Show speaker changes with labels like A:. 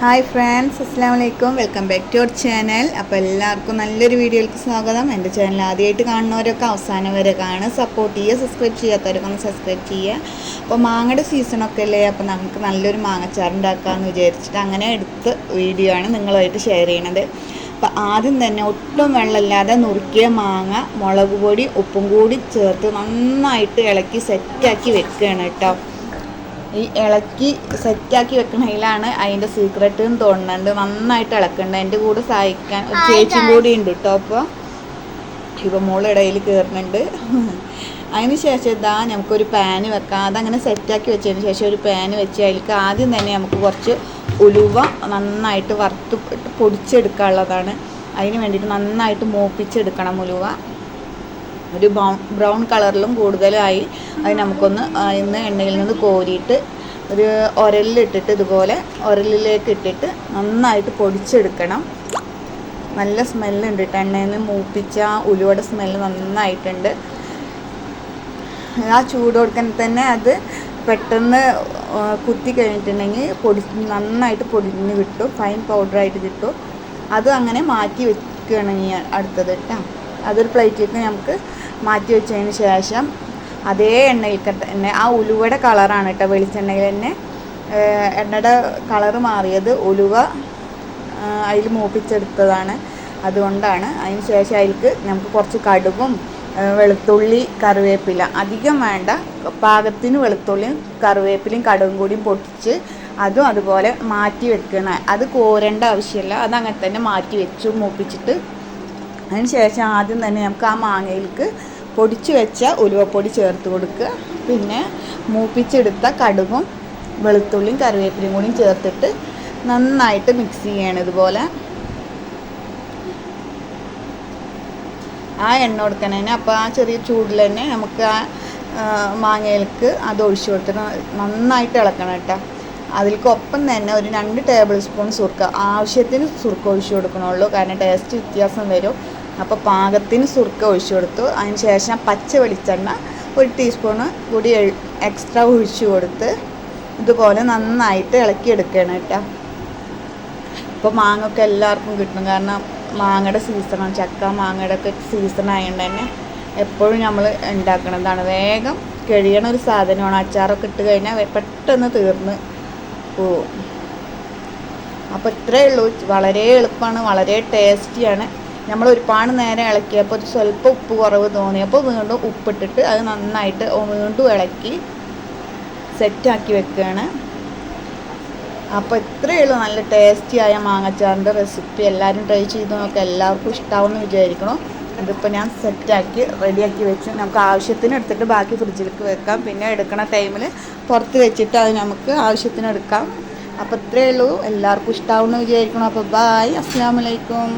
A: Hi friends അസ്സാം വലൈക്കും welcome back to our channel അപ്പോൾ എല്ലാവർക്കും നല്ലൊരു വീഡിയോയിലേക്ക് സ്വാഗതം. എന്റെ ചാനൽ ആദ്യമായിട്ട് കാണുന്നവരൊക്കെ അവസാനം വരെ കാണുക. സപ്പോർട്ട് ചെയ്യുക സബ്സ്ക്രൈബ് ചെയ്യാത്തവരൊക്കെ ഒന്ന് സബ്സ്ക്രൈബ് ചെയ്യുക. അപ്പോൾ മാങ്ങയുടെ സീസണൊക്കെ അല്ലേ? അപ്പോൾ നമുക്ക് നല്ലൊരു മാങ്ങച്ചാർ ഉണ്ടാക്കാമെന്ന് വിചാരിച്ചിട്ട് അങ്ങനെ എടുത്ത് വീഡിയോ ആണ് നിങ്ങളുമായിട്ട് ഷെയർ ചെയ്യണത്. അപ്പോൾ ആദ്യം തന്നെ ഒട്ടും വെള്ളമില്ലാതെ നുറുക്കിയ മാങ്ങ മുളക് പൊടി ഉപ്പും കൂടി ചേർത്ത് നന്നായിട്ട് ഇളക്കി സെറ്റാക്കി വെക്കുകയാണ് കേട്ടോ. ഈ ഇളക്കി സെറ്റാക്കി വെക്കണതിലാണ് അതിന്റെ സീക്രട്ട് എന്ന് തോന്നുന്നുണ്ട് നന്നായിട്ട് ഇളക്കണ്ട. എന്റെ കൂടെ സഹായിക്കാൻ ഒരു ചേച്ചിയും കൂടി ഉണ്ട് കേട്ടോ അപ്പോൾ ഇപ്പോൾ മോളിടയിൽ കയറുന്നുണ്ട് അതിന് ശേഷം ഇതാ നമുക്കൊരു പാന് വെക്കാം. അതങ്ങനെ സെറ്റാക്കി വെച്ചതിന് ശേഷം ഒരു പാന് വെച്ച് അതിലേക്ക് ആദ്യം തന്നെ നമുക്ക് കുറച്ച് ഉലുവ നന്നായിട്ട് വറുത്ത് പൊടിച്ചെടുക്കാനുള്ളതാണ്. അതിന് വേണ്ടിയിട്ട് നന്നായിട്ട് മൂപ്പിച്ചെടുക്കണം ഉലുവ. ഒരു ബ്രൗൺ കളറിലും കൂടുതലായി അത് നമുക്കൊന്ന് ഇന്ന് എണ്ണയിൽ നിന്ന് കോരിയിട്ട് ഒരു ഉരലിലിട്ടിട്ട് ഇതുപോലെ ഉരലിലേക്ക് ഇട്ടിട്ട് നന്നായിട്ട് പൊടിച്ചെടുക്കണം. നല്ല സ്മെല്ലുണ്ട് കേട്ടോ എണ്ണയിൽ നിന്ന് മൂപ്പിച്ച ഉലുവയുടെ സ്മെല്ല് നന്നായിട്ടുണ്ട്. ആ ചൂട് കൊടുക്കാൻ തന്നെ അത് പെട്ടെന്ന് കുത്തി കഴിഞ്ഞിട്ടുണ്ടെങ്കിൽ പൊടി നന്നായിട്ട് പൊടിഞ്ഞ് കിട്ടും ഫൈൻ പൗഡറായിട്ട് കിട്ടും. അത് അങ്ങനെ മാറ്റി വെക്കുകയാണെങ്കിൽ അടുത്തത് കേട്ടോ അതൊരു പ്ലേറ്റിലേക്ക് നമുക്ക് മാറ്റി വെച്ചതിന് ശേഷം അതേ എണ്ണയിൽ തന്നെ ആ ഉലുവയുടെ കളറാണ് കേട്ടോ വെളിച്ചെണ്ണയിൽ തന്നെ എണ്ണയുടെ കളറ് മാറിയത്. ഉലുവ അതിൽ മൂപ്പിച്ചെടുത്തതാണ്. അതുകൊണ്ടാണ് അതിന് ശേഷം അതിലേക്ക് നമുക്ക് കുറച്ച് കടുകും വെളുത്തുള്ളി കറിവേപ്പില. അധികം വേണ്ട പാകത്തിന് വെളുത്തുള്ളിയും കറിവേപ്പിലയും കടുകും കൂടിയും പൊട്ടിച്ച് അതും അതുപോലെ മാറ്റി വെക്കണം. അത് കോരേണ്ട ആവശ്യമില്ല. അതങ്ങനെ തന്നെ മാറ്റി വെച്ചു മൂപ്പിച്ചിട്ട്. അതിന് ശേഷം ആദ്യം തന്നെ നമുക്ക് ആ മാങ്ങയിലേക്ക് പൊടിച്ചു വെച്ച ഉലുവപ്പൊടി ചേർത്ത് കൊടുക്കുക. പിന്നെ മൂപ്പിച്ചെടുത്ത കടുകും വെളുത്തുള്ളിയും കറിവേപ്പിലയും കൂടിയും ചേർത്തിട്ട് നന്നായിട്ട് മിക്സ് ചെയ്യണം ഇതുപോലെ. ആ എണ്ണ കൊടുക്കണതിന് അപ്പോൾ ആ ചെറിയ ചൂടിൽ തന്നെ നമുക്ക് ആ മാങ്ങയിലേക്ക് അത് ഒഴിച്ചു കൊടുത്തിട്ട് നന്നായിട്ട് ഇളക്കണം കേട്ടോ. അതിൽക്കൊപ്പം തന്നെ ഒരു രണ്ട് ടേബിൾ സ്പൂൺ സുർക്ക. ആവശ്യത്തിന് സുർക്ക ഒഴിച്ചു കൊടുക്കണുള്ളൂ. കാരണം ടേസ്റ്റ് വ്യത്യാസം വരും. അപ്പോൾ പാകത്തിന് സുർക്ക ഒഴിച്ചു കൊടുത്തു. അതിന് ശേഷം പച്ച വെളിച്ചെണ്ണ ഒരു ടീസ്പൂണ് കൂടി എക്സ്ട്രാ ഒഴിച്ചു കൊടുത്ത് ഇതുപോലെ നന്നായിട്ട് ഇളക്കി എടുക്കണം കേട്ടോ. ഇപ്പോൾ മാങ്ങൊക്കെ എല്ലാവർക്കും കിട്ടും കാരണം മാങ്ങയുടെ സീസണാണ് ചക്ക മാങ്ങയുടെ ഒക്കെ സീസൺ ആയതുകൊണ്ട് തന്നെ എപ്പോഴും നമ്മൾ ഉണ്ടാക്കണതാണ് വേഗം കഴിയണ ഒരു സാധനമാണ്. അച്ചാറൊക്കെ ഇട്ട് കഴിഞ്ഞാൽ പെട്ടെന്ന് തീർന്ന് പോവും. അപ്പോൾ ഇത്രയേ ഉള്ളൂ. വളരെ എളുപ്പമാണ് വളരെ ടേസ്റ്റിയാണ് നമ്മൾ ഒരുപാട് നേരം ഇളക്കിയപ്പോൾ ഒരു സ്വല്പം ഉപ്പ് കുറവ് തോന്നിയപ്പോൾ വീണ്ടും ഉപ്പിട്ടിട്ട് അത് നന്നായിട്ട് വീണ്ടും ഇളക്കി സെറ്റാക്കി വെക്കുകയാണ്. അപ്പോൾ ഇത്രയേ ഉള്ളൂ. നല്ല ടേസ്റ്റിയായ മാങ്ങച്ചാറിന്റെ റെസിപ്പി. എല്ലാവരും ട്രൈ ചെയ്ത് നോക്കുക എല്ലാവർക്കും ഇഷ്ടമാവുമെന്ന് വിചാരിക്കണം അതിപ്പോൾ ഞാൻ സെറ്റാക്കി റെഡിയാക്കി വെച്ച് നമുക്ക് ആവശ്യത്തിന് എടുത്തിട്ട് ബാക്കി ഫ്രിഡ്ജിലേക്ക് വെക്കാം. പിന്നെ എടുക്കുന്ന ടൈമിൽ പുറത്ത് വെച്ചിട്ട് അത് നമുക്ക് ആവശ്യത്തിന് എടുക്കാം. അപ്പോൾ ഇത്രയേ ഉള്ളൂ. എല്ലാവർക്കും ഇഷ്ടമാവുമെന്ന് വിചാരിക്കണം അപ്പോൾ ബായ്. അസ്സാം വലൈക്കും